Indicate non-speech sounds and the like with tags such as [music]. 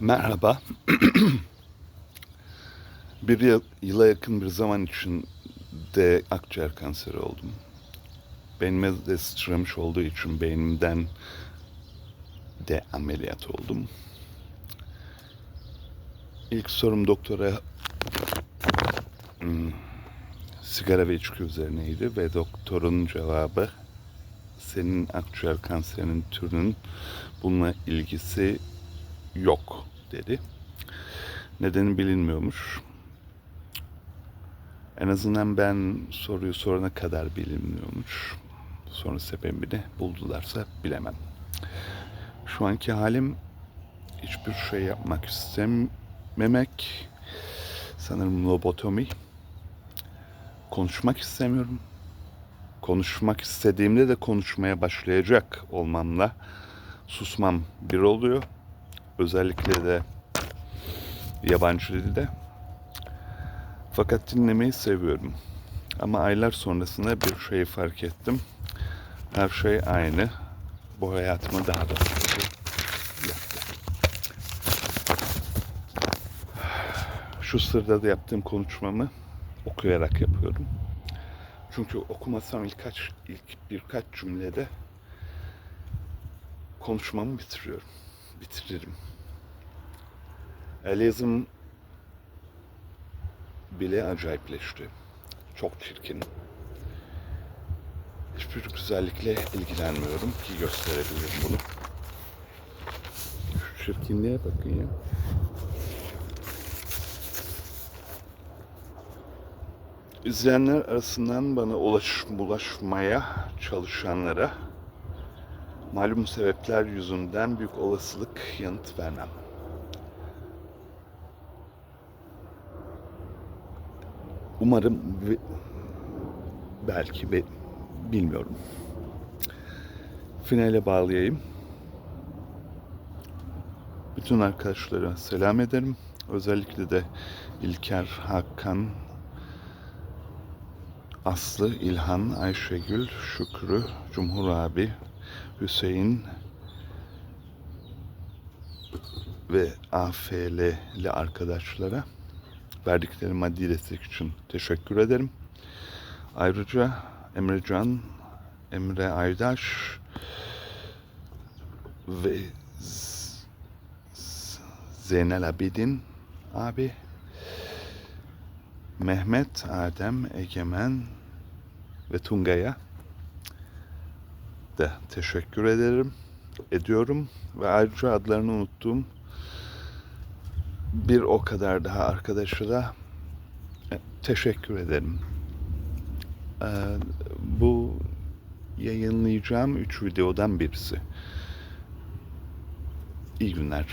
Merhaba. [clears throat] bir yıl, yıla yakın bir zaman içinde akciğer kanseri oldum. Beynime de sıçramış olduğu için beynimden de ameliyat oldum. İlk sorum doktora hmm, sigara ve içki üzerineydi ve doktorun cevabı senin akciğer kanserinin türünün bununla ilgisi yok dedi. Nedeni bilinmiyormuş. En azından ben soruyu sorana kadar bilinmiyormuş. Sonra sebebini buldularsa bilemem. Şu anki halim hiçbir şey yapmak istememek. Sanırım lobotomi. Konuşmak istemiyorum. Konuşmak istediğimde de konuşmaya başlayacak olmamla susmam bir oluyor. Özellikle de yabancı dilde. Fakat dinlemeyi seviyorum. Ama aylar sonrasında bir şey fark ettim. Her şey aynı. Bu hayatımı daha da kötü yaptı. Şu sırada da yaptığım konuşmamı okuyarak yapıyorum. Çünkü okumasam ilk, kaç, ilk birkaç cümlede konuşmamı bitiriyorum. Bitiririm. El yazım bile acayipleşti. Çok çirkin. Hiçbir güzellikle ilgilenmiyorum ki gösterebilirim bunu. Şu çirkinliğe bakın ya. İzleyenler arasından bana ulaş, bulaşmaya çalışanlara malum sebepler yüzünden büyük olasılık yanıt vermem. Umarım belki ve bilmiyorum. Finale bağlayayım. Bütün arkadaşlara selam ederim. Özellikle de İlker, Hakan, Aslı, İlhan, Ayşegül, Şükrü, Cumhur abi, Hüseyin ve AFL'li arkadaşlara verdikleri maddi destek için teşekkür ederim. Ayrıca Emrecan, Emre Aydaş ve Zeynel Abidin abi, Mehmet, Adem, Egemen ve Tunga'ya da teşekkür ederim, ediyorum ve ayrıca adlarını unuttuğum bir o kadar daha arkadaşa da e, teşekkür ederim. Ee, bu yayınlayacağım üç videodan birisi. İyi günler.